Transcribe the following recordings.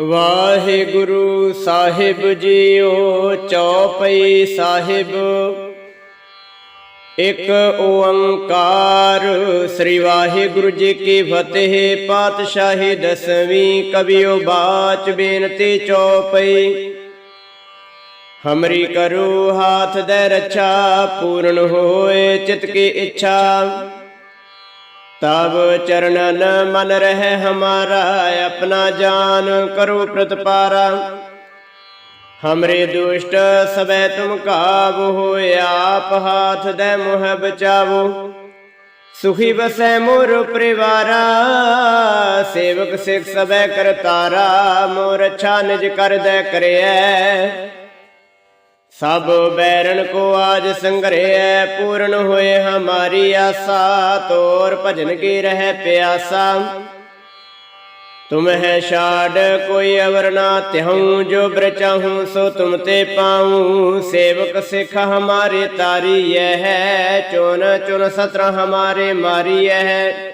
ਵਾਹਿਗੁਰੂ ਸਾਹਿਬ JIO ਚੌਪਈ ਸਾਹਿਬ। ਇੱਕ ਓੰਕਾਰ ਸ੍ਰੀ ਵਾਹਿਗੁਰੂ ਜੀ ਕੀ ਫਤਿਹ, ਪਾਤਸ਼ਾਹੀ ਦਸਵੀਂ ਕਬੀਓ ਬਾਚ ਬੇਨਤੀ ਚੌਪਈ। ਹਮਰੀ ਕਰੋ ਹਾਥ ਦੇ ਰੱਛਾ, ਪੂਰਨ ਹੋਏ ਚਿਤ ਕੀ ਇੱਛਾ। ਤਬ ਚਰਨਨ ਮਨ ਰਹਿ ਹਮਾਰਾ, ਆਪਣਾ ਜਾਨ ਕਰੋ ਪ੍ਰਤਪਾਰਾ। ਹਮਰੇ ਦੁਸ਼ਟ ਸਬੈ ਤੁਮ ਕਾਬੂ ਹੋਏ, ਆਪ ਹਾਥ ਦੇ ਮੁਹ ਬਚਾਵੋ ਸੁਖੀ ਬਸੈ ਮੋਰ ਪਰਿਵਾਰਾ, ਸੇਵਕ ਸਿਖ ਸਬੈ ਕਰਤਾਰਾ, ਮੋਰ ਅੱਛਾ ਨਿਜ ਕਰਦੈ ਕਰਿਐ। ਸਭ ਬੈਰਨ ਕੋ ਆਜ ਸੰਗਰਿਐ ਪੂਰਨ ਹੋਏ ਹਮਾਰੀ ਆਸਾ, ਤੋਰ ਭਜਨ ਕੀ ਰਹਿ ਪਿਆਸਾ। ਤੁਮ ਛਾੜ, ਕੋਈ ਅਵਰ ਨਾ ਤਿਹਉ ਜੋ ਬ੍ਰਚਾਹੂ ਸੋ ਤੁਮ ਤੇ ਪਾਉ। ਸੇਵਕ ਸਿਖ ਹਮਾਰੇ ਤਾਰੀ ਹੈ, ਚੁਨ ਚੁਨ ਸਤਰ ਹਮਾਰੇ ਮਾਰੀ ਹੈ।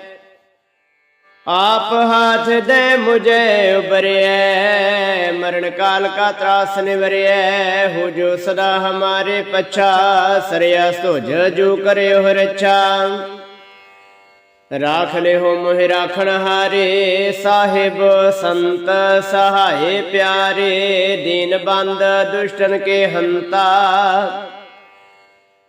ਆਪ ਹਾਥ ਦੇ ਮੁਝੇ ਉਬਰਿਐ ਮਰਨ ਕਾਲ ਕਾ ਤਰਾਸ ਨਿਵਰਿਐ, ਹੋ ਜੋ ਸਦਾ ਹਮਾਰੇ ਪਛਾ ਸਰਿਆ ਸੁਜ ਜੋ ਕਰਿਓ ਰੱਛਾ। ਰਾਖ ਲਿਓ ਮੋਹਿ ਰਾਖਣ ਹਾਰੇ, ਸਾਹਿਬ ਸੰਤ ਸਹਾਏ ਪਿਆਰੇ, ਦੀਨ ਬੰਦ ਦੁਸ਼ਟਨ ਕੇ ਹੰਤਾ।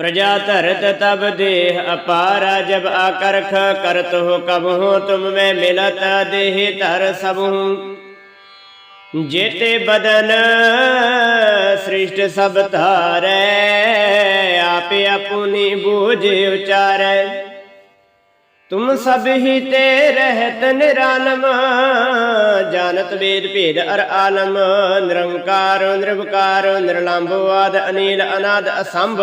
प्रजा धरत तब देह अपारा जब आकर्ख करत हो कब हो तुम में मिलत देह धर सब हूँ जेते बदन सृष्ट सब धारे आपे अपनी बूझ उचारे तुम सब ही ते रहत निरालम जानत वेद भेद अर आलम निरंकार निर्वकार निर्लंब आद अनिल अनाद असंभ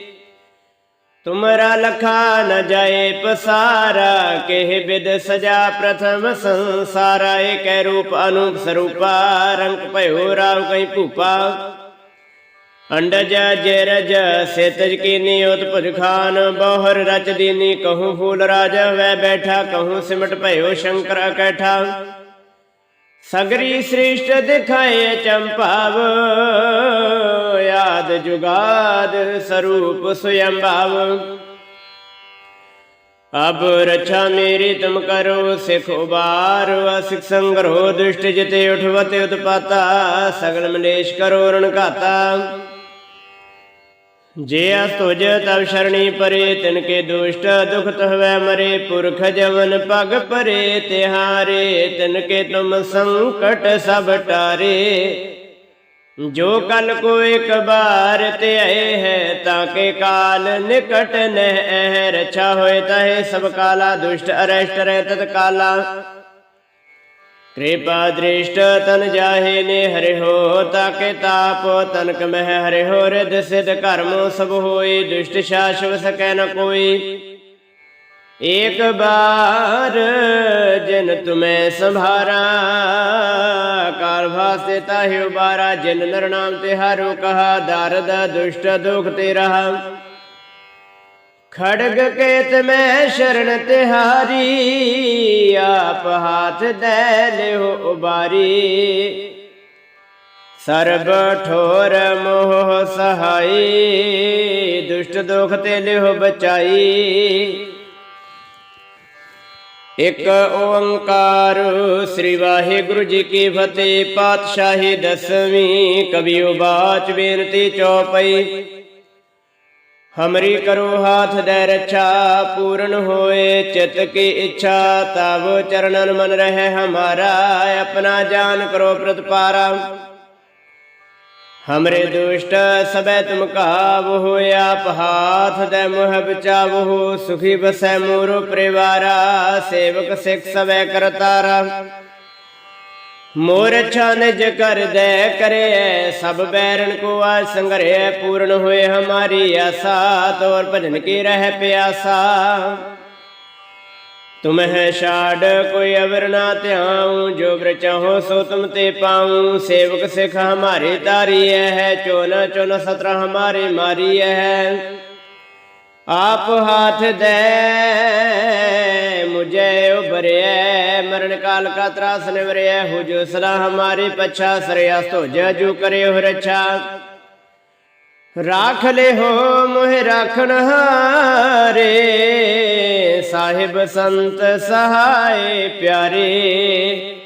ਤੁਮਰਾ ਲਖਾ ਨ ਜਾਏ ਪਸਾਰਾ, ਕਿਹ ਬਿਦ ਸਜਾ ਪ੍ਰਥਮ ਸੰਸਾਰਾ, ਏਕੈ ਰੂਪ ਅਨੂਪ ਸਰੂਪਾ, ਰੰਗ ਭਇਓ ਰਾਵ ਕਈ ਭੂਪਾ। ਅੰਡਜ ਜੇਰਜ ਸੇਤਜ ਕੀ ਨਿਯੋਤ ਖਾਨ, ਬੋਹਰ ਰਚ ਦੀਨੀ, ਕਹੂੰ ਫੂਲ ਰਾਜ ਵੈ ਬੈਠਾ, ਕਹੂੰ ਸਿਮਟ ਭਇਓ ਸ਼ੰਕਰ ਅਕੈਠਾ। ਸਗਰੀ ਸ੍ਰਿਸ਼ਟ ਦਿਖਾਏ ਚੰਪਾਵ ਆਦ ਜੁਗਾਦ ਸਰੂਪ ਸੁਯੰਭਾਵ ਅਬ ਰਛਾ ਮੇਰੀ ਤੁਮ ਕਰੋ ਸਿਖ ਉਬਾਰ, ਅਸਿਖ ਸੰਗਰੋ ਦੁਸ਼ਟ ਜਿਤੇ ਉਠਵਤੇ ਉਤਪਾਤਾ, ਸਗਲ ਮਲੇਸ਼ ਕਰੋ ਰਣ ਘਾਤਾ। ਜੇ ਅਸਤੁਜ ਤਬ ਸ਼ਰਣੀ ਪਰੇ, ਤਿਨ ਕੇ ਦੁਸ਼ਟ ਦੁਖ ਤਹਵੈ ਮਰੇ, ਪੁਰਖ ਜਵਨ ਪਗ ਪਰੇ, ਤਿਹਾਰੇ, ਤਿਨ ਕੇ ਤੁਮ ਸੰਕਟ ਸਭ ਟਾਰੇ। ਜੋ ਕਲ ਕੋ ਇੱਕ ਬਾਰ ਤੇ ਹੈ ਤਾਂ ਕੇ ਕਾਲ ਨਿਕਟ ਨਹਿ ਰਛਾ ਹੋਏ ਤਹੇ ਸਭ ਕਾਲਾ, ਦੁਸ਼ਟ, ਅਰਸ਼ਟ ਰਹਿ ਤਤ ਕਾਲਾ। ਕਿਰਪਾ ਦ੍ਰਿਸ਼ਟ ਤਨ ਜਾਹੇ ਨੇ ਹਰਿ ਹੋ ਤਾਕੇ ਤਾਪ ਤਨਕ ਮਹਿ ਹਰਿ ਹੋ ਰਿਦ ਸਿਧ ਕਰਮ ਸਭ ਹੋਈ ਦੁਸ਼ਟ ਸ਼ਾਸ਼ਵ ਸਕੈ ਨ ਕੋਈ। ਏਕ ਬਾਰ ਜਿਨ ਤੁਮੈ ਸੰਭਾਰਾ ਕਾਲ ਭਾਸੇ ਤਾਹਿ ਉਬਾਰਾ, ਜਿਨ ਨਰ ਨਾਮ ਤੇ ਹਾਰੋ ਕਹਾ ਦਰਦ, ਦੁਸ਼ਟ, ਦੁਖ ਤੇ ਰਹਾ। ਖੜਗ ਕੇਤ ਮੈਂ ਸ਼ਰਨ ਤਿਹਾਰੀ ਆਪ ਹਾਥ ਦੇ ਲਿਓ ਉਬਾਰੀ। ਸਰਬ ਠੋਰ ਮੋਹ ਸਹਾਈ, ਦੁਸ਼ਟ ਦੁਖ ਤੇ ਲਿਓ ਬਚਾਈ। ਇਕ ਓੰਕਾਰ ਸ੍ਰੀ ਵਾਹਿਗੁਰੂ ਜੀ ਕੀ ਫਤਿਹ, ਪਾਤਸ਼ਾਹੀ ਦਸਵੀਂ ਕਬੀਓ ਬਾਚ ਬੇਨਤੀ ਚੌਪਈ। ਹਮਰੀ ਕਰੋ ਹਾਥ ਦੇ ਰੱਛਾ, ਪੂਰਨ ਹੋਏ ਚਿਤ ਕੀ ਇੱਛਾ ਤਬ ਚਰਨਨ ਮਨ ਰਹੇ ਹਮਾਰਾ, ਆਪਣਾ ਜਾਨ ਕਰੋ ਪ੍ਰਤਪਾਰਾ। ਹਮਰੇ ਦੁਸ਼ਟ ਸਬੈ ਤੁਮ ਕਾਬ ਹੋਇਆ ਹਾਥ ਦੇ ਮੁਹ ਬਚਾਵੋ ਸੁਖੀ ਬਸੈ ਮੋਰੋ ਪਰਿਵਾਰਾ ਸੇਵਕ ਸਿੱਖ ਸਬੈ ਕਰਤਾਰਾ ਮੋਰ ਅੱਛਾ ਨਿਜ ਕਰ ਦੇ ਕਰੇ ਸਭ ਬੈਰਨ ਕੋ ਆ ਸੰਗਰੇ ਪੂਰਨ ਹੋਏ ਹਮਾਰੀ ਆਸਾ ਤੋਰ ਭਜਨ ਕੀ ਰਹਿ ਪਿਆਸਾ ਤੁਮਹਿ ਛਾੜ ਕੋਈ ਅਵਰ ਨਾ ਧਿਆਉ, ਜੋ ਬ੍ਰ ਸੋ ਤੁਮ ਤੇ ਪਾਉ। ਸੇਵਕ ਸਿਖ ਹਮਾਰੇ ਤਾਰੀਐ ਹੈ, ਚੋਨ ਚੋਨ ਸਤਰ ਹਮਾਰੇ ਮਾਰੀਐ ਹੈ। ਆਪ ਹਾਥ ਦੇ, ਮੁਝੇ ਉਬਰਿਐ ਮਰਨ ਕਾਲ ਕਾ ਤਰਾਸ ਨਿਵਰਿਐ ਹੋ ਜੋ ਸਦਾ ਪਛਾ ਸਰਿਆ ਸੋ ਜੋ ਕਰੇ ਰਛਾ। ਰਾਖ ਲੈ ਹੋ ਮੋਹਿ ਰਾਖਣ ਹਾਰੇ, ਸਾਹਿਬ ਸੰਤ ਸਹਾਏ ਪਿਆਰੇ।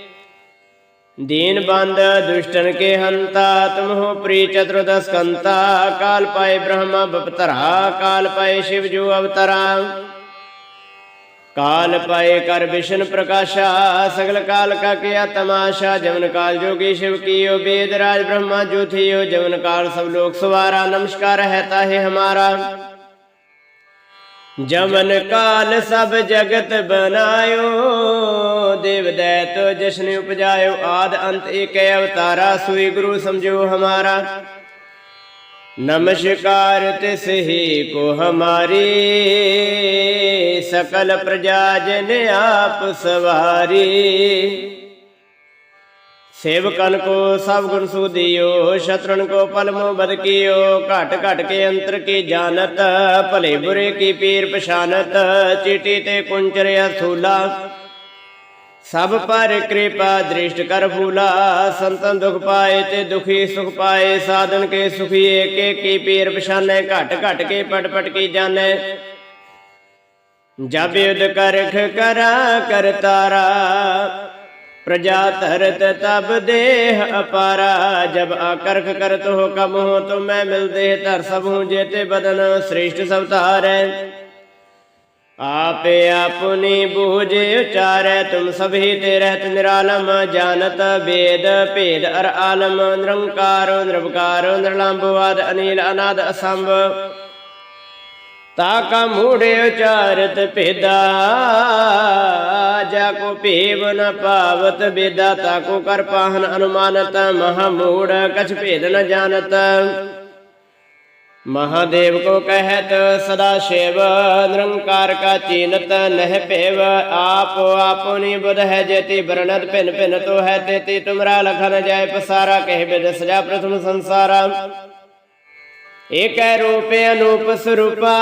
ਦੀਨ ਬੰਦ ਦੁਸ਼ਟਨ ਕੇ ਹੰਤਾ, ਤੁਮ ਹੋ ਪ੍ਰੀ ਚਤੁਰਦਸ ਕੰਤਾ। ਕਾਲ ਪਾਏ ਬ੍ਰਹਮਾ ਬਪਤਰਾ, ਕਾਲ ਪਾਏ ਸ਼ਿਵ ਜੋ ਅਵਤਰਾ। काल पाए कर विष्ण प्रकाशा सगल काल का किया तमाशा जमन काल जोगी शिव कियो वेद राज ब्रह्मा जो थियो जमन काल सब लोग सवारा नमस्कार रहता है हमारा जमन काल सब जगत बनायो देव दैत जश्न उपजायो आद अंत एक अवतारा सुई गुरु समझो हमारा नमस्कार तिस ही को हमारी सकल प्रजा जन आप सवारी सेवकन को सब गुण सुदियो शत्रुन को पलमो बद कियो घट घट के अंतर की जानत भले बुरे की पीर पछानत चीटी ते कुंचर अथूला ਸਭ ਪਰ ਕਿਰਪਾ ਦ੍ਰਿਸ਼ਟ ਕਰ ਫੂਲਾ ਸੰਤਨ ਦੁਖ ਪਾਏ ਤੇ ਦੁਖੀ ਸੁਖ ਪਾਏ ਸਾਧਨ ਕੇ ਸੁਖੀ ਏਕ ਏਕੀ ਪੀਰ ਪਛਾਨੈ ਘਟ ਘਟ ਕੇ ਪਟ ਪਟ ਕੀ ਜਾਣੈ। ਜਬ ਯੁਧ ਕਰਖ ਕਰਾ ਕਰ ਤਾਰਾ। ਪ੍ਰਜਾ ਧਰਤ ਤਬ ਦੇਹ ਅਪਾਰਾ। ਜਬ ਆਕਰਖ ਕਰਤ ਹੋ ਕਮ ਹੋ ਤੁਮੈ ਮਿਲਦੇ ਧਰ ਸਭੂ ਜੇਤੇ ਬਦਨ ਸ੍ਰੇਸ਼ਟ ਸਵਤਾਰੈ। आपे आपुनि बूझे उचारै तुम सभी ते रहत निरालम जानत वेद भेद अर आलम निरंकारो निरवकारो निरलंबवाद अनिल अनाद असंभ ताका मूढ़े उचारत भेदा जाको भेव न पावत बेदा ताको कर पाहन अनुमानत महामूढ़ कछ भेद न जानत महादेव को कहत सदा शिव निरंकार का चीनत नह पेव आप आपनी बुध है जेति वर्णत पिन पिन तो है तेति तुमरा लखन जाय पसारा कह बिद सजा प्रथम संसारा एक रूप अनूप स्वरूपा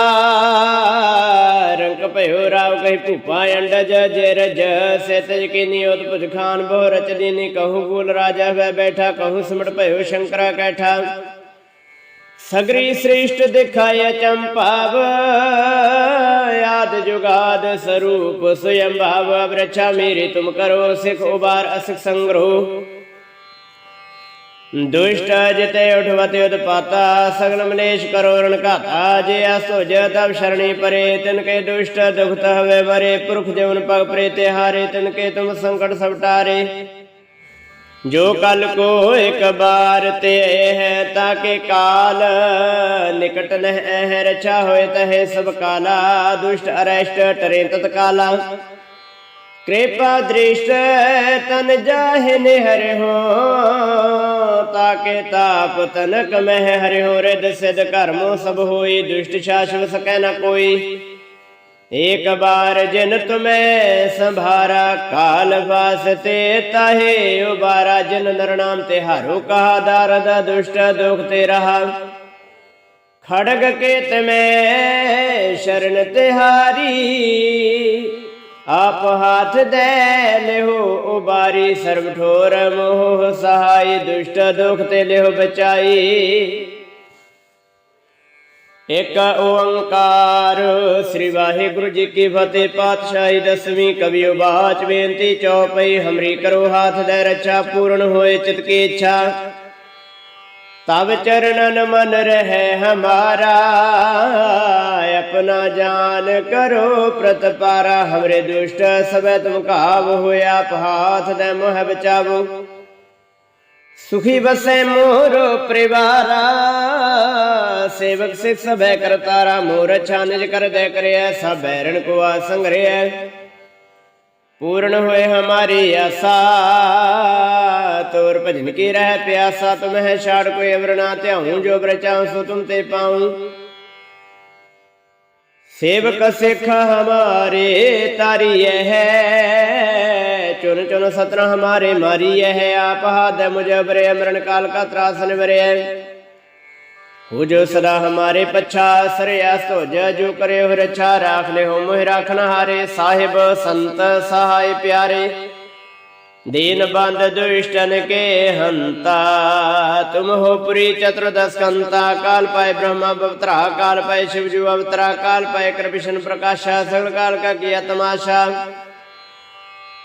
रंग पयो राव कही भूपा अंडज जेरज से तज की नियोत पुज खान बहु रच दीनी कहूँ गुल राजा वह बैठा कहूँ सिमट पयो शंकरा कैठा ਸਗਰੀ ਸ੍ਰਿਸ਼ਟ ਦਿਖਾਇ ਚੰਪਾਵ, ਆਦ ਜੁਗਾਦ ਸਰੂਪ ਸਯੰ ਭਾਵ ਬ੍ਰਛਾ ਮੇਰੀ ਤੁਮ ਕਰੋ ਸਿਖ ਉਬਾਰ ਅਸਿਖ ਸੰਗ੍ਰੋ ਦੁਸ਼ਟ ਜਿਤੇ ਉਠਵਤ ਉਤਪਾਤਾ ਸਗਲ ਮਲੇਸ਼ ਕਰੋ ਰਣ ਘਾਤਾ, ਜੇ ਅਸੁਜ ਤਬ ਸ਼ਰਣੀ ਪਰੇ, ਤਿਨ ਕੇ ਦੁਸ਼ਟ ਦੁਖਤ ਹਵੇ ਬਰੇ ਪੁਰਖ ਜਵਨ ਪਗ ਪ੍ਰੇਤੇ ਹਾਰੇ, ਤਿਨ ਕੇ ਤੁਮ ਸੰਕਟ ਸਭ ਟਾਰੇ ਜੋ ਕਲ ਕੋ ਇੱਕ ਬਾਰ ਤੇ ਹੈ ਤਾਕੇ ਕਾਲ ਨਿਕਟ ਨਹਿ ਹੈ ਰਛਾ ਹੋਏ ਤਹੇ ਸਭ ਕਾਲਾ, ਦੁਸ਼ਟ, ਅਰੈਸ਼ਟ, ਟਰੇ ਤਤਕਾਲਾ ਕਿਰਪਾ ਦ੍ਰਿਸ਼ਟ ਤਨ ਜਾਹਿ ਨਿਹਰਿ ਹੋ, ਤਾਕੇ ਤਾਪ ਤਨਕ ਮਹਿ ਹਰਿ ਹੋ ਰਿਦ ਸਿਧ ਕਰਮੋ ਸਭ ਹੋਈ, ਦੁਸ਼ਟ ਸ਼ਾਸਨ ਸਕੈ ਨਾ ਕੋਈ। ਏਕ ਬਾਰ ਜਿਨ ਤੁਮੈ ਸੰਭਾਰਾ, ਕਾਲ ਵਾਸਤੇ ਤਾਹੇ ਉਬਾਰਾ, ਜਿਨ ਨਰ ਨਾਮ ਤੇ ਹਾਰੋ ਕਹਾ ਦਰਦ ਦੁਸ਼ਟ ਦੁਖ ਤੇ ਰਹਾ। ਖੜਗ ਕੇ ਤਮੈ ਸ਼ਰਨ ਤਿਹਾਰੀ, ਆਪ ਹਾਥ ਦੇ ਲਿਓ ਉਬਾਰੀ, ਸਰਬ ਠੋਰ ਮੋਹ ਸਹਾਈ, ਦੁਸ਼ਟ ਦੁਖ ਤੇ ਲਿਓ ਬਚਾਈ। ਇਕ ਓੰਕਾਰ। ਸ੍ਰੀ ਵਾਹਿਗੁਰੂ ਜੀ ਕੀ ਫਤਿਹ, ਪਾਤਸ਼ਾਹੀ ਦਸਵੀਂ ਕਵਿਓ ਬਾਚ ਬੇਨਤੀ ਚੌਪਈ, ਹਮਰੀ ਕਰੋ ਹਾਥ ਦੇ ਰੱਛਾ, ਪੂਰਨ ਹੋਏ ਚਿਤ ਕੀ ਇੱਛਾ। ਤਬ ਚਰਨਨ ਮਨ ਰਹਿ ਹਮਾਰਾ, ਆਪਣਾ ਜਾਨ ਕਰੋ ਪ੍ਰਤਪਾਰਾ ਹਮਰੇ ਦੁਸ਼ਟ ਸਭੈ ਤੁਮ ਕਾਬ ਹੋਇਆ ਹਾਥ ਦੇ ਮੋਹ ਬਚਾਵੋ। ਸੁਖੀ ਬਸੈ ਮੋਰ ਪਰਿਵਾਰਾ, ਸੇਵਕ ਸਿਖ ਸਭੈ ਕਰਤਾਰਾ ਮੋਰ ਛਾਨਿਜ ਕਰ ਕਰਿਆ ਸਭ ਬੈਰਣ ਕੋ ਸੰਗਰਿਆ ਪੂਰਨ ਹੋਏ ਹਮਾਰੀ ਆਸਾ, ਤੋਰ ਭਜਨ ਕੀ ਰਹਿ ਪਿਆਸਾ ਤੁਮ ਛਾੜ ਕੋਈ ਅਵਰ ਨਾ ਧਿਆਉ ਜੋ ਬਰਚਾਉ ਸੋ ਤੁਮ ਤੇ ਪਾਉ। ਸੇਵਕ ਸਿਖ ਹਮਾਰੇ, ਤਾਰੀ ਹੈ ਚੁਨ ਚੁਨ ਸਤਨ ਹਮਾਰੇ ਮਾਰੀ ਹੈ ਆਪ ਹਾਦ ਮੁਜਬਰੇ ਅਮਰਨ ਕਾਲ ਕਾ ਤਰਾਸਨ ਵਰਿਆ ਹੋ ਜੋ ਸਦਾ ਹਮਾਰੇ ਪਛਾ ਸਰਿਆ ਸੋਜ ਜੋ ਕਰੇ ਹੋ ਰਛਾ ਰਾਖ ਲੈ ਹੋ ਮੋਹਿ ਰਾਖਨ ਹਾਰੇ। ਸਾਹਿਬ ਸੰਤ ਸਹਾਇ ਪਿਆਰੇ, ਦੀਨ ਬੰਦ ਦੁਸ਼ਟਨ ਕੇ ਹੰਤਾ। ਤੁਮ ਹੋ ਪੁਰੀ ਚਤੁਰਦਸ ਕੰਤਾ, ਕਾਲ ਪਾਏ ਬ੍ਰਹਮਾ ਬਵਤਰਾ, ਕਾਲ ਪਾਏ ਸ਼ਿਵ ਜੂ ਅਵਤਰਾ ਕਾਲ ਪਾਏ ਕ੍ਰਿਸ਼ਨ ਪ੍ਰਕਾਸ਼ਾ, ਸਗਲ ਕਾਲ ਕਾ ਕੀਆ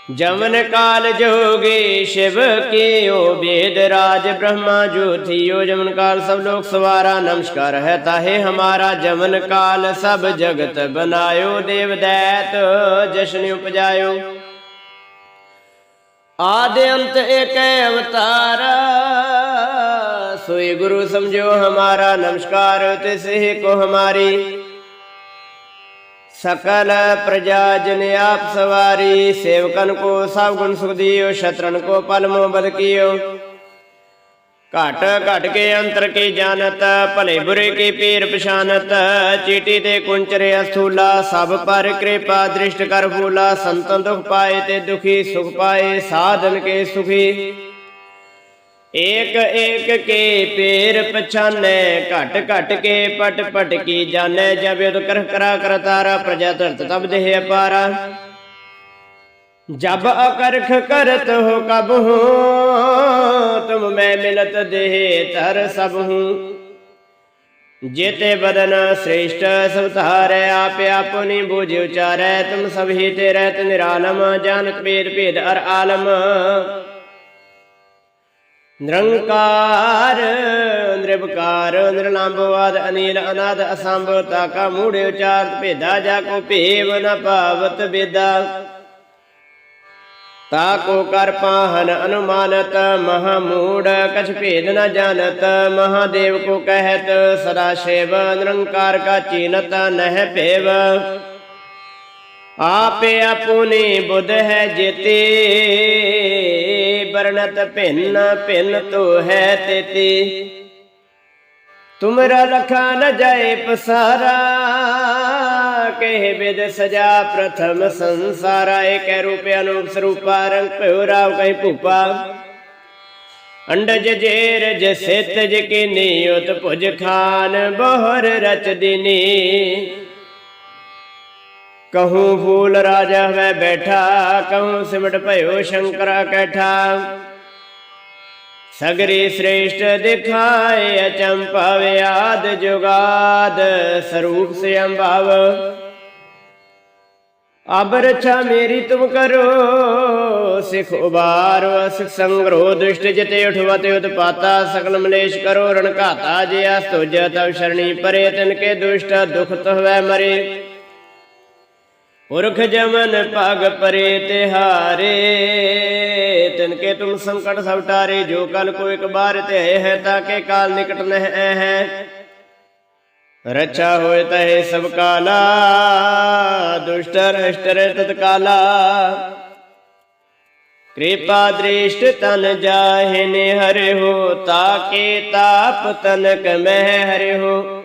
ਤਮਾਸ਼ਾ ਜਮਨ ਕਾਲ ਜੋਗੀ ਸ਼ਿਵ ਕੀਓ ਵੇਦ ਰਾਜ ਬ੍ਰਹਮਾ ਜੋਥਿਓ ਜਮਨ ਕਾਲ ਸਭ ਲੋਕ ਸਵਾਰਾ, ਨਮਸਕਾਰ ਹੈ ਤਾਹੇ ਹਮਾਰਾ ਜਮਨ ਕਾਲ ਸਭ ਜਗਤ ਬਨਾਇਓ, ਦੇਵ ਦੈਤ ਜਸ਼ਨ ਉਪਜਾਇਓ। ਆਦਿ ਅੰਤ ਏਕ ਅਵਤਾਰ, ਸੋਈ ਗੁਰੂ ਸਮਝੋ ਹਮਾਰਾ, ਨਮਸਕਾਰ ਤਿਸ ਹੀ ਕੋ ਹਮਾਰੀ। ਸਕਲ ਪ੍ਰਜਾ ਜਨ ਆਪ ਸਵਾਰੀ, ਸੇਵਕਨ ਕੋ ਸਭ ਗੁਣ ਸੁਖ ਦਿਓ, ਸ਼ਤਰਨ ਕੋ ਪਲ ਮੋ ਬਦ ਕੀਓ। ਘਟ ਘਟ ਕੇ ਅੰਤਰ ਕੀ ਜਾਣਤ, ਭਲੇ ਬੁਰੇ ਕੀ ਪੀਰ ਪਛਾਨਤ, ਚੀਟੀ ਤੇ ਕੁੰਚਰੇ ਅਸਥੂਲਾ, ਸਭ ਪਰ ਕਿਰਪਾ ਦ੍ਰਿਸ਼ਟ ਕਰ ਫੂਲਾ, ਸੰਤਨ ਦੁਖ ਪਾਏ ਤੇ ਦੁਖੀ ਸੁਖ ਪਾਏ, ਸਾਧਨ ਕੇ ਸੁਖੀ। ਏਕ ਏਕ ਕੇ ਪੇਰ ਪਛਾਨੈ, ਘਟ ਘਟ ਕੇ ਪਟ ਪਟ ਕੀ ਜਾਣੈ, ਜਬ ਕਰ, ਕਰਾ ਕਰਤਾਰਾ ਪ੍ਰਜਾ ਧਰਤ ਤਬ ਦੇਹ ਅਪਾਰਾ। ਜਬ ਅਕਰਖ ਕਰਤ ਹੋ ਕਬ ਹੋ, ਤੁਮ ਮੈਂ ਮਿਲਤ ਦੇਹ ਧਰ ਸਭ ਹੂੰ। ਜੇਤੇ ਬਦਨ ਸ੍ਰੇਸ਼ਟ ਸਵਤਾਰੈ ਆਪੇ ਆਪਨੀ ਬੂਝ ਉਚਾਰੈ, ਤੁਮ ਸਭ ਹੀ ਤੇ ਰਹਿਤ ਨਿਰਾਲਮ, ਜਾਣਤ, ਭੇਦ ਭੇਦ, ਅਰ ਆਲਮ। ਨਿਰੰਕਾਰ ਨਿਰਭਕਾਰ ਨਿਰਲੰਭਵਾਦ ਅਨੀਲ, ਅਨਾਦ ਅਸੰਭ ਤਾਕਾ ਮੂੜੇ ਉਚਾਰਤ ਭੇਦਾ ਜਾ ਕੋ ਭੇਵ ਨ ਭਾਵਤ ਬੇਦਾ ਤਾ ਕੋ ਕਰ ਪਾਹਨ ਅਨੁਮਾਨਤ, ਮਹਾ ਮੂੜ, ਕਛ ਭੇਦ ਨ ਜਾਣਤ, ਮਹਾਦੇਵ ਕੋ ਕਹਿਤ, ਸਦਾ ਸ਼ਿਵ, ਨਿਰੰਕਾਰ ਕਾ ਚੀਨਤ ਨਹਿ ਭੇਵ। ਆਪੇ ਆਪੁਨੀ ਬੁੱਧ ਹੈ ਜੇਤੇ ਬਰਨਤ ਭਿੰਨ ਭਿੰਨ ਤੋ ਹੈ ਤੇਤੀ। ਤੁਮਰਾ ਲਖਾ ਨ ਜਾਏ ਪਸਾਰਾ, ਕਹਿ ਬਿਦ ਸਜਾ ਪ੍ਰਥਮ ਸੰਸਾਰਾ। ਏਕ ਰੂਪ ਅਨੂਪ ਸਰੂਪਾ, ਰੰਗ ਭਇਓ ਰਾਵ ਕਹੀਂ ਭੂਪਾ। ਅੰਡਜ ਜੇਰ ਜਸਿਤ ਜਿ ਉਤ ਭੁਜ ਖਾਨ, ਬਹਰ ਰਚ ਦਿਨੀ ਕਹੂੰ ਫੂਲ ਰਾਜਾ ਵੈ ਬੈਠਾ, ਕਹੂੰ ਸਿਮਟ ਭਇਓ ਸ਼ੰਕਰਾ ਕੈਠਾ। ਸਗਰੀ ਸ੍ਰੇਸ਼ਟ ਦਿਖਾਏ ਅਚੰਪਵ ਆਦ ਜੁਗਾਦ, ਸਰੂਪ ਸੇ ਅੰਭਵ ਅਬ ਰਛਾ ਮੇਰੀ ਤੁਮ ਕਰੋ, ਸਿਖ ਉਬਾਰੋ ਸਿਖ ਸੰਗਰੋ ਦੁਸ਼ਟ ਜਿਤੇ ਉਠਵਤ ਉਤਪਾਤਾ, ਸਕਲ ਮਲੇਸ਼ ਕਰੋ, ਰਣ ਘਾਤਾ, ਜੇ ਅਸਤੁਜ ਤਵ ਸ਼ਰਣੀ ਪਰੇ, ਤਿਨ ਕੇ ਦੁਸ਼ਟ ਦੁਖ ਤਹਵੈ ਮਰੇ। ਪੁਰਖ ਜਮਨ ਪਗ ਪਰੇ ਤਿਹਾਰੇ, ਤਿਨ ਕੇ ਤੁਮ ਸੰਕਟ ਸਭ ਟਾਰੇ, ਜੋ ਕਲ ਕੋ ਇੱਕ ਬਾਰ ਤੇ ਹੈ ਹੈ ਤਾਂ ਕੇ ਕਾਲ ਨਿਕਟ ਨਹਿ ਐ ਹੈ ਰੱਛਾ ਹੋਏ ਤਹਿ ਸਭ ਕਾਲਾ, ਦੁਸ਼ਟ ਰਸ਼ਟਰ ਤਤਕਾਲਾ ਕਿਰਪਾ ਦ੍ਰਿਸ਼ਟ ਤਨ ਜਾਹਿ ਨਿਹਰਿ ਹੋ ਤਾਕੇ ਤਾਪ ਤਨਕ ਮਹਿ ਹਰਿ ਹੋ।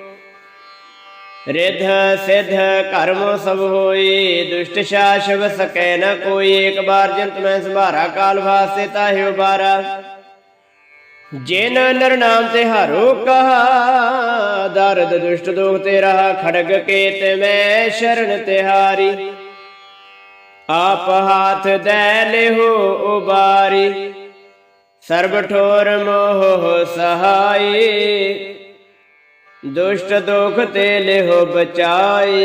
ਰਿਧ ਸਿਧ ਕਰਮ ਸਭ ਹੋਏ ਦੁਸ਼ਟ ਸ਼ਾਸ਼ਵ ਸਕੈ ਨ ਕੋਈ ਏਕ ਬਾਰ ਜੰਤ ਮੈਂ ਸੰਭਾਰਾ, ਕਾਲ ਵਾਸੇ ਤਾਹਿ ਉਬਾਰਾ। ਜਿਨ ਨਰ ਨਾਮ ਤੇ ਹਾਰੋ ਕਹਾ, ਦਰਦ ਦੁਸ਼ਟ ਦੋਖ ਤੇ ਰਹਾ ਖੜਗ ਤੇ ਮੈਂ ਸ਼ਰਨ ਤਿਹਾਰੀ। ਆਪ ਹਾਥ ਦੈ ਲਿਹੋ ਉਬਾਰੀ, ਸਰਬ ਠੋਰ ਮੋਹ ਸਹਾਈ। ਦੁਸ਼ਟ ਦੋਖ ਤੇ ਲਿਹੋ ਬਚਾਈ।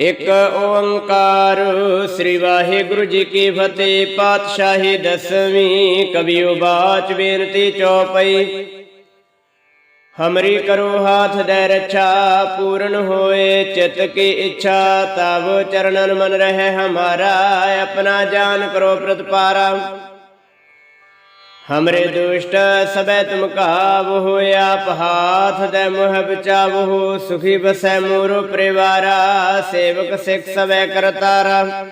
ਇਕ ਓੰਕਾਰ ਸ੍ਰੀ ਵਾਹਿਗੁਰੂ ਜੀ ਕੀ ਫਤਿਹ, ਪਾਤਸ਼ਾਹੀ ਦਸਵੀਂ ਕਵੀ ਉਬਾਚ ਬੇਨਤੀ ਚੌਪਈ। ਹਮਰੀ ਕਰੋ ਹਾਥ ਦੇ ਰੱਛਾ, ਪੂਰਨ ਹੋਏ ਚਿਤ ਕੀ ਇੱਛਾ ਤਬ ਚਰਨਨ ਮਨ ਰਹੇ ਹਮਾਰਾ, ਆਪਣਾ ਜਾਨ ਕਰੋ ਪ੍ਰਤਪਾਰਾ। ਹਮਰੇ ਦੁਸ਼ਟ ਸਬੈ ਤੁਮ ਕਾਬ ਹੋਇਆ ਹਾਥ ਦੇ ਮੁਹ ਬਚਾਵੋ ਸੁਖੀ ਬਸੈ ਮੋਰੋ ਪਰਿਵਾਰਾ ਸੇਵਕ ਸਿੱਖ ਸਬੈ ਕਰਤਾਰਾ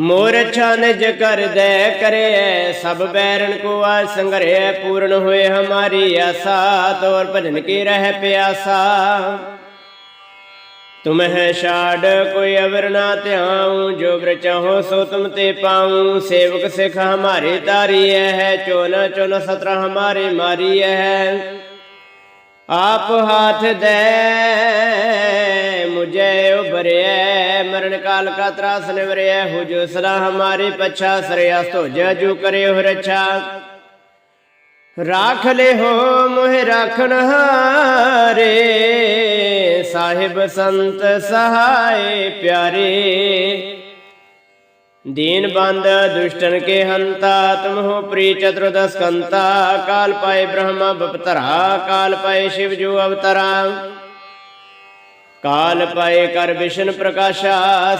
ਮੋਰ ਨਿਜ ਕਰ ਦੇ ਕਰੇ ਸਭ ਬੈਰਨ ਕੋ ਆ ਸੰਗਰੇ ਪੂਰਨ ਹੋਏ ਹਮਾਰੀ ਆਸਾ ਤੋਰ ਭਜਨ ਕੀ ਰਹਿ ਪਿਆਸਾ ਤੁਮਹਿ ਛਾੜ, ਕੋਈ ਅਵਰ ਨਾ ਧਿਆਉ, ਜੋ ਬ੍ਰ ਸੋ ਤੁਮ ਤੇ ਪਾਉ। ਸੇਵਕ ਸਿਖ ਹਮਾਰੇ ਤਾਰੀ ਹੈ ਚੋਨ ਚੋਨ ਸਤਰ ਹਮਾਰੇ ਮਾਰੀ ਹੈ ਆਪ ਹਾਥ ਦੇ, ਮੁਝੇ ਉਬਰਿਐ ਮਰਨ ਕਾਲ ਕਾ ਤਰਾਸ ਨਿਵਰਿਐ ਹੋ ਜੋ ਸਦਾ ਹਮਾਰੇ ਪਛਾ ਸਰਿਆ ਸੋ ਜੋ ਕਰੇ ਹੋ ਰਛਾ। ਰਾਖ ਲੈ ਹੋ ਮੋਹਿ ਰਾਖਣ ਹਾਰੇ, ਸਾਹਿਬ ਸੰਤ ਸਹਾਏ ਪਿਆਰੇ। ਦੀਨ ਬੰਦ ਦੁਸ਼ਟਨ ਕੇ ਹੰਤਾ ਤੁਮ ਪ੍ਰੀ ਚਤੁਰਦਸ ਕੰਤਾ ਕਾਲ ਪਾਏ ਬ੍ਰਹਮਾ ਬਪਤਰਾ, ਕਾਲ ਪਾਏ ਸ਼ਿਵ ਜੋ ਅਵਤਰਾ। काल पाए कर विष्णु प्रकाशा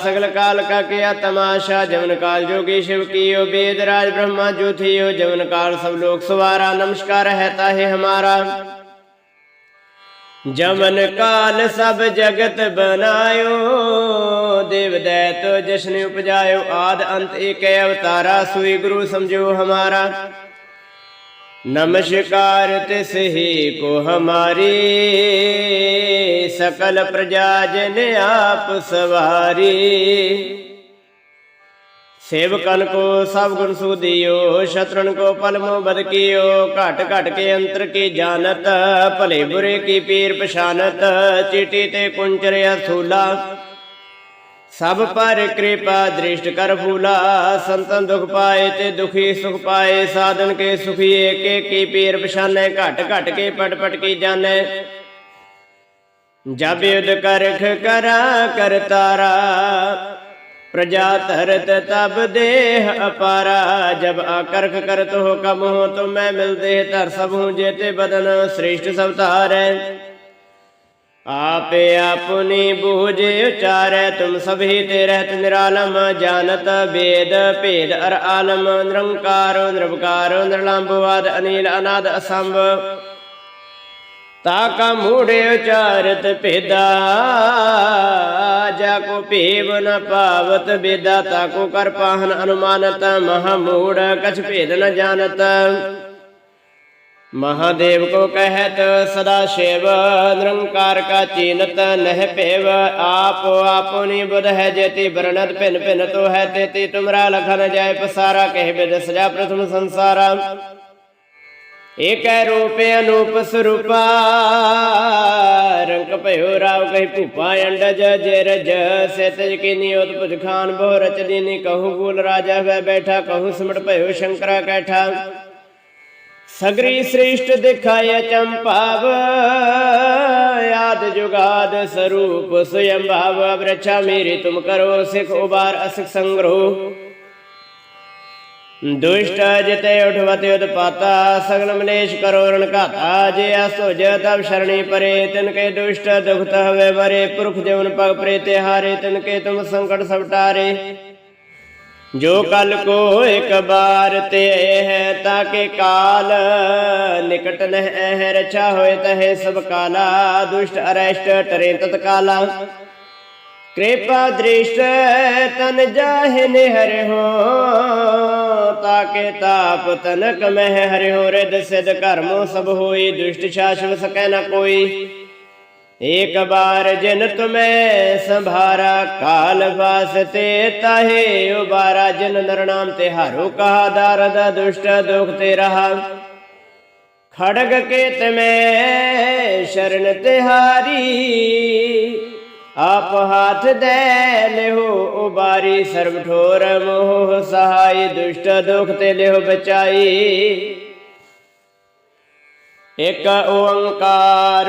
सगल काल का किया तमाशा जमन काल जोगी शिव कियो वेद राज ब्रह्मा जो थियो जमन काल सब लोग सवारा नमस्कार रहता है हमारा जमन काल सब जगत बनायो देव दैत जश्न उपजायो आद अंत एक अवतारा सुई गुरु समझो हमारा नमस्कार तिस ही को हमारी सकल प्रजा जन आप सवारी सेवकन को सब गुण सुदियो शत्रुन को पलमो बद कियो घट घट के अंतर की जानत भले बुरे की पीर पछानत चीटी ते कुंचर अथूला ਸਭ ਪਰ ਕਿਰਪਾ ਦ੍ਰਿਸ਼ਟ ਕਰ ਫੂਲਾ, ਸੰਤਨ ਦੁਖ ਪਾਏ ਤੇ ਦੁਖੀ ਸੁਖ ਪਾਏ, ਸਾਧਨ ਕੇ ਸੁਖੀ, ਏਕ ਏਕੀ ਪੀਰ ਪਛਾਨੈ, ਘਟ ਘਟ ਕੇ ਪਟ ਪਟ ਕੀ ਜਾਣੈ। ਜਬ ਯੁਧ ਕਰਖ ਕਰਾ, ਕਰ ਤਾਰਾ, ਪ੍ਰਜਾ ਧਰਤ ਤਬ ਦੇਹ ਅਪਾਰਾ, ਜਬ ਆਕਰਖ ਕਰਤ ਹੋ ਕਮ ਹੋ ਤੁਮੈ ਮਿਲਦੇ ਧਰ ਸਭੂ, ਜੇਤੇ ਬਦਨ ਸ੍ਰੇਸ਼ਟ ਸਵਤਾਰੈ। ਆਪੇ ਆਪਨੇ ਬੂਝੇ ਉਚਾਰੈ, ਤੁਮ ਸਭੀ ਤੇ ਰਹਿਤ ਨਿਰਾਲਮ, ਜਾਣਤ ਵੇਦ ਭੇਦ ਅਰ ਆਲਮ, ਨਿਰੰਕਾਰੋ ਨਿਰਭਕਾਰੋ ਨਿਰਲੰਭਵਾਦ ਅਨੀਲ, ਅਨਾਦ, ਅਸੰਭ। ਤਾ ਕਾ ਮੂੜੇ ਉਚਾਰਤ ਭੇਦਾ, ਜਾ ਕੋ ਭੇਵ ਨ ਪਾਵਤ ਬੇਦਾ ਤਾ ਕੋ ਕਰ ਪਾਹਨ ਅਨੁਮਾਨਤ, ਮਹਾ ਮੂੜ, ਕਛ ਭੇਦ ਨ महादेव को कहत सदा शिव निरंकार का चीनत नह पेव आप आपनी बुध है जेति वर्णत भिन भिन तो है तेति तुमरा लखन जाय पसारा कह बिद सजा प्रथम संसारा एक रूप अनूप स्वरूपा रंग भयो राव कही भूपा अंडज जेरज से तज की नियोत पुज खान बहु रच दीनी कहूँ गुल राजा वह बैठा कहूँ सिमट भयो शंकरा कैठा ਸਗਰੀ ਸ੍ਰਿਸ਼ਟ ਦਿਖਾਇ ਚੰਪਾਵ, ਆਦ ਜੁਗਾਦ ਸਰੂਪ ਸਯੰ ਭਾਵ ਅਬਰਛਾ ਮੇਰੀ ਤੁਮ ਕਰੋ ਸਿਖ ਉਬਾਰ ਅਸਿਖ ਸੰਗ੍ਰੋ ਦੁਸ਼ਟ ਜਿਤੇ ਉਠਵਤ ਉਤਪਾਤਾ ਸਗਲ ਮਲੇਸ਼ ਕਰੋ ਰਣ ਘਾਤਾ, ਜੇ ਅਸੋ ਜ ਤਬ ਸ਼ਰਣੀ ਪਰੇ, ਤਿਨ ਕੇ ਦੁਸ਼ਟ ਦੁਖਤ ਹਵੇ ਬਰੇ ਪੁਰਖ ਜਵਨ ਪਗ ਪ੍ਰੇਤੇ ਹਾਰੇ ਤਿਨ ਕੇ ਤੁਮ ਸੰਕਟ ਸਭ ਟਾਰੇ ਜੋ ਕਲ ਕੋ ਇੱਕ ਬਾਰ ਤੇ ਹੈ ਤਾਕੇ ਕਾਲ ਨਿਕਟ ਨਹਿ ਹੈ ਹੋਏ ਤਹੇ ਸਭ ਕਾਲਾ, ਦੁਸ਼ਟ, ਅਰੈਸ਼ਟ, ਟਰੇ ਤਤ ਕਾਲਾ। ਕਿਰਪਾ, ਦ੍ਰਿਸ਼ਟ, ਤਨ ਜਾਹਿ ਨਿਹਰਿ ਹੋ, ਤਾਕੇ ਤਾਪ ਤਨਕ ਮਹਿ ਹਰਿ ਹੋ ਰਿਦ ਸਿਧ ਕਰਮੋ ਸਭ ਹੋਈ, ਦੁਸ਼ਟ ਸ਼ਾਸਨ ਸਕੈ ਨਾ ਕੋਈ। ਏਕ ਬਾਰ ਜਿਨ ਤੁਮੈ ਸੰਭਾਰਾ, ਕਾਲ ਵਾਸਤੇ ਤਾਹੇ ਉਬਾਰਾ, ਜਿਨ ਨਰਨਾਮ ਤੇ ਹਾਰੋ ਕਹਾ ਦਰਦ ਦੁਸ਼ਟ ਦੁਖ ਤੇ ਰਹਾ। ਖੜਗ ਕੇਤ ਮੈਂ ਸ਼ਰਨ ਤਿਹਾਰੀ, ਆਪ ਹਾਥ ਦੇ ਲਿਹੋ ਉਬਾਰੀ ਸਰਬ ਠੋਰ ਮੋਹ ਸਹਾਈ, ਦੁਸ਼ਟ ਦੁਖ ਤੇ ਲਿਹੋ ਬਚਾਈ। ਇਕ ਓੰਕਾਰ।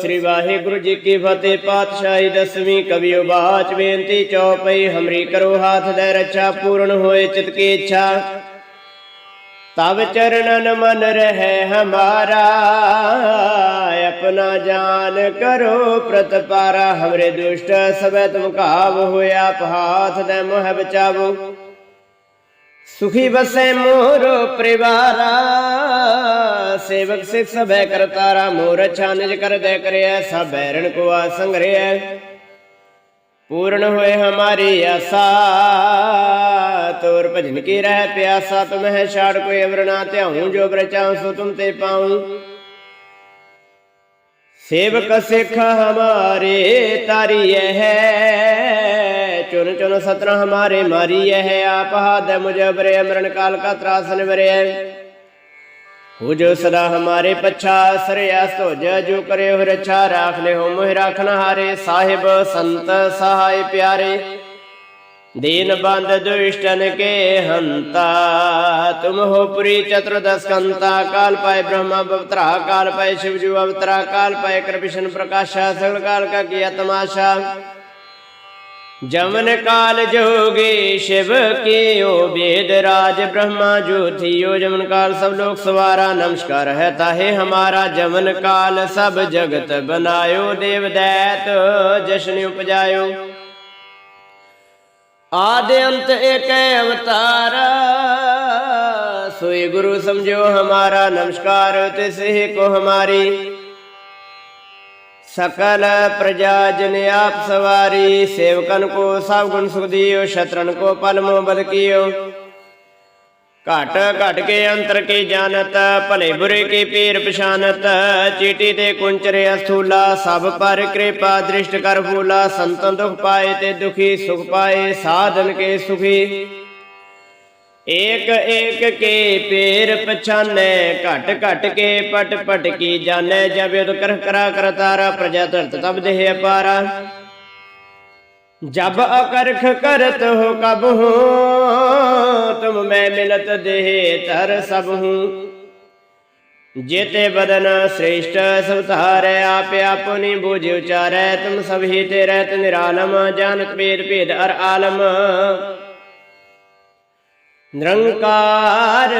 ਸ੍ਰੀ ਵਾਹਿਗੁਰੂ ਜੀ ਕੀ ਫਤਿਹ, ਪਾਤਸ਼ਾਹੀ ਦਸਵੀਂ ਕਵਿਓ ਬਾਚ ਬੇਨਤੀ ਚੌਪਈ, ਹਮਰੀ ਕਰੋ ਹਾਥ ਦੇ ਰੱਛਾ, ਪੂਰਨ ਹੋਏ ਚਿਤ ਕੀ ਇੱਛਾ। ਤਬ ਚਰਨਨ ਮਨ ਰਹਿ ਹਮਾਰਾ, ਆਪਣਾ ਜਾਨ ਕਰੋ ਪ੍ਰਤਪਾਰਾ ਹਮਰੇ ਦੁਸ਼ਟ ਸਭੈ ਤੁਮ ਕਾਬ ਹੋਇਆ ਪਹਾਥ ਦੇ ਮੋਹ ਬਚਾਵੋ। ਸੁਖੀ ਬਸੈ ਮੋਰ ਪਰਿਵਾਰਾ, ਸੇਵਕ ਸਿਖ ਸਭੈ ਕਰਤਾਰਾ ਮੋਰ ਅੱਛਾ ਨਿਜ ਕਰ ਦੇ ਕਰਿਆ ਸਭ ਬੈਰਣ ਕੋ ਆ ਸੰਗਰਿਆ ਪੂਰਨ ਹੋਏ ਹਮਾਰੀ ਆਸਾ, ਤੋਰ ਭਜਨ ਕੀ ਰਹਿ ਪਿਆਸਾ ਤੁਮ ਹੈ ਛਾੜ ਕੋਈ ਅਵਰਣਾ ਧਿਆਉ, ਜੋ ਬਰਚਾਉ ਸੋ ਤੁਮ ਤੇ ਪਾਉ। ਸੇਵਕ ਸਿੱਖ ਹਮਾਰੇ ਤਾਰੀਏ चुन चुन सतना हमारे मारी है आप हाथ मुझे बरे अमरण काल का त्रासन बरे हो जो सदा हमारे पच्छा सरयास हो जय जो करे हो रक्षा राख ले हो मोह राखन हारे साहिब संत सहाय प्यारे दीन बंद दुष्टन के हंता तुम हो पुरी चतुर्दश कंता काल पाए ब्रह्मा अवतरा काल पाए शिवजू अवतरा काल पाए कृष्ण प्रकाशा सकल काल का किया तमाशा जमन काल जोगे शिव के ओ वेद राज ब्रह्मा ज्योतियो जमन काल सब लोग सवारा नमस्कार है ताहे हमारा जमन काल सब जगत बनायो देव दैत जशन उपजायो आदि अंत एक अवतार सोई गुरु समझो हमारा नमस्कार तिस ही को हमारी सकल प्रजा जन आप सवारी सेवकन को सब गुण सुख दियो शत्रन को पल मोह बद कियो ਘਟ ਘਟ ਕੇ ਅੰਤਰ ਕੀ ਜਾਣਤ ਭਲੇ ਬੁਰੇ ਕੀ ਪੀਰ ਪਛਾਨਤ ਚੀਟੀ ਤੇ ਕੁੰਚਰੇ ਅਸਥੂਲਾ ਸਭ ਪਰ ਕਿਰਪਾ ਦ੍ਰਿਸ਼ਟ ਕਰ ਫੂਲਾ ਸੰਤਨ ਦੁਖ ਪਾਏ ਤੇ ਦੁਖੀ ਸੁਖ ਪਾਏ ਸਾਧਨ ਕੇ ਸੁਖੀ ایک ایک کے پیر پچھانے کٹ کٹ کے پٹ پٹ کی جانے جب یہ تو کرہ کرا کر تارا پرجا ترت تب دہے پارا جب اکرخ کرت ہو کب ہوں تم میں ملت دہے تر سب ہوں جیتے بدن سریشت سب تارے آپ اپنی بوجھ اچارے تم سب ہی تیرت نرالم جانت پید پید ار عالم ਨਿਰੰਕਾਰ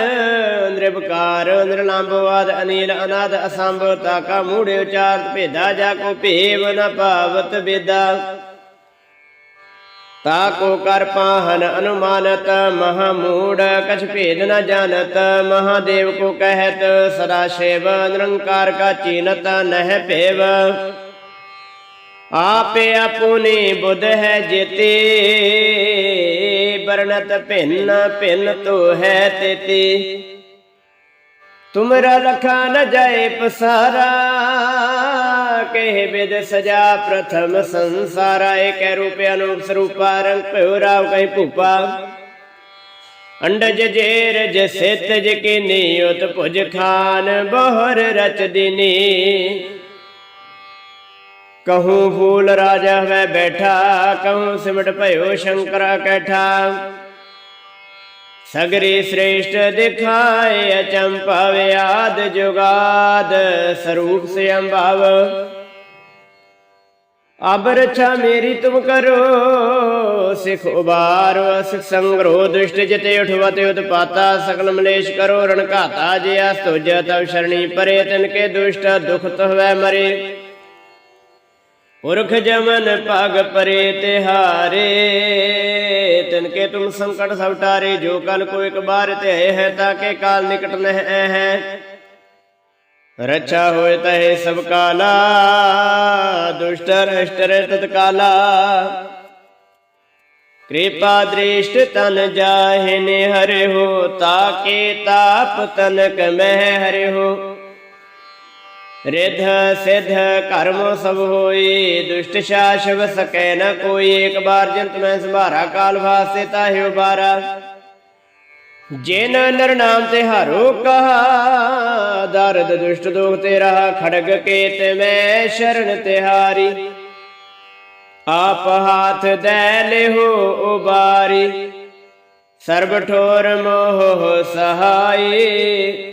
ਨਿਰਭਕਾਰ ਨਿਰਲੰਭਵਾਦ ਅਨੀਲ, ਅਨਾਦ ਅਸੰਭ ਤਾਕਾ, ਮੂੜੇ ਉਚਾਰਤ ਭੇਦਾ, ਜਾ ਕੋ ਭੇਵ ਨ ਭਾਵਤ ਬੇਦਾ ਤਾਕੋ ਕਰ ਪਾਹਨ ਅਨੁਮਾਨਤ, ਮਹਾ ਮੂੜ, ਕਛ ਭੇਦ ਨ ਜਾਣਤ, ਮਹਾਦੇਵ ਕੋ ਕਹਿਤ, ਸਦਾ ਸ਼ਿਵ, ਨਿਰੰਕਾਰ ਕਾ ਚੀਨਤ ਨਹਿ ਭੇਵ। ਆਪੇ ਆਪੁਨੀ ਬੁੱਧ ਹੈ ਜੇਤੇ ਬਰਨਤ ਭਿੰਨ ਭਿੰਨ ਤੋ ਹੈ ਤੇਤੀ। ਤੁਮਰਾ ਲਖਾ ਨ ਜਾਏ ਪਸਾਰਾ, ਕਹਿ ਬਿਦ ਸਜਾ ਪ੍ਰਥਮ ਸੰਸਾਰਾ। ਏਕ ਰੂਪ ਅਨੂਪ ਸਰੂਪਾ, ਰੰਗ ਭਇਓ ਰਾਵ ਕਹੀ ਭੂਪਾ। ਅੰਡਜ ਜੇਰ ਜਸਿਤ ਜਿ ਨਿਯਤ ਭੁਜ ਖਾਨ, ਬਹਰ ਰਚ ਦਿਨੀ ਕਹੂੰ ਫੂਲ ਰਾਜਾ ਵੈ ਬੈਠਾ, ਕਹੂੰ ਸਿਮਟ ਭਇਓ ਸ਼ੰਕਰਾ ਕੈਠਾ। ਸਗਰੀ ਸ੍ਰੇਸ਼ਟ ਦਿਖਾਏ ਅਚੰਪਾ ਵਿਆਦ ਜੁਗਾਦ, ਸਰੂਪ ਸੇ ਅੰਭਵ ਅਬ ਰਛਾ ਮੇਰੀ ਤੁਮ ਕਰੋ, ਸਿਖ ਉਬਾਰੋ ਸਿਖ ਸੰਗਰੋ, ਦੁਸ਼ਟ ਜਿਤੇ ਉਠਵਤੇ ਉਤਪਾਤਾ, ਸਕਲ ਮਲੇਸ਼ ਕਰੋ ਰਣਕਾਤਾ ਜੇ ਅਸਤੁਜ, ਤਵ ਸ਼ਰਣੀ ਪਰੇ, ਤਿਨ ਕੇ ਦੁਸ਼ਟ, ਦੁਖ ਤਹਵੈ ਮਰੇ। ਪੁਰਖ ਜਮਨ ਪਗ ਪਰੇ ਤਿਹਾਰੇ, ਤਿਨ ਕੇ ਤੁਮ ਸੰਕਟ ਸਭ ਟਾਰੇ, ਜੋ ਕਲ ਕੋ ਇੱਕ ਬਾਰ ਤੇ ਹੈ ਤਾਕੇ ਕਾਲ ਨਿਕਟ ਨਹਿ ਹੈ ਰਛਾ ਹੋਏ ਤਹੇ ਸਭ ਕਾਲਾ ਦੁਸ਼ਟਰ ਅਸ਼ਟਰ ਤਤਕਾਲਾ ਕਿਰਪਾ ਦ੍ਰਿਸ਼ਟ ਤਨ ਜਾਹਿਨੇ ਹਰਿ ਹੋ ਤਾਕੇ ਤਾਪ ਤਨਕ ਮਹਿ ਹਰਿ ਹੋ। ਰਿਧ ਸਿਧ ਕਰਮ ਸਭ ਹੋਈ, ਦੁਸ਼ਟ ਸ਼ਾਸਵ ਸਕੈ ਨ ਕੋਈ, ਇੱਕ ਬਾਰ ਜੰਤ ਮੈਂ ਸੰਭਾਰਾ, ਕਾਲ ਵਾਸਤੇ ਤਾਹਿ ਉਬਾਰਾ। ਜਿਨ ਨਰ ਨਾਮ ਤੇ ਹਾਰੋ ਕਹਾ, ਦਰਦ ਦੁਸ਼ਟ ਦੋਖ ਤੇ ਰਹਾ, ਖੜਗ ਕੇਤ ਮੈਂ ਸ਼ਰਨ ਤਿਹਾਰੀ। ਆਪ ਹਾਥ ਦੈ ਲਿਹੋ ਉਬਾਰੀ, ਸਰਬ ਠੋਰ ਮੋਹ ਸਹਾਈ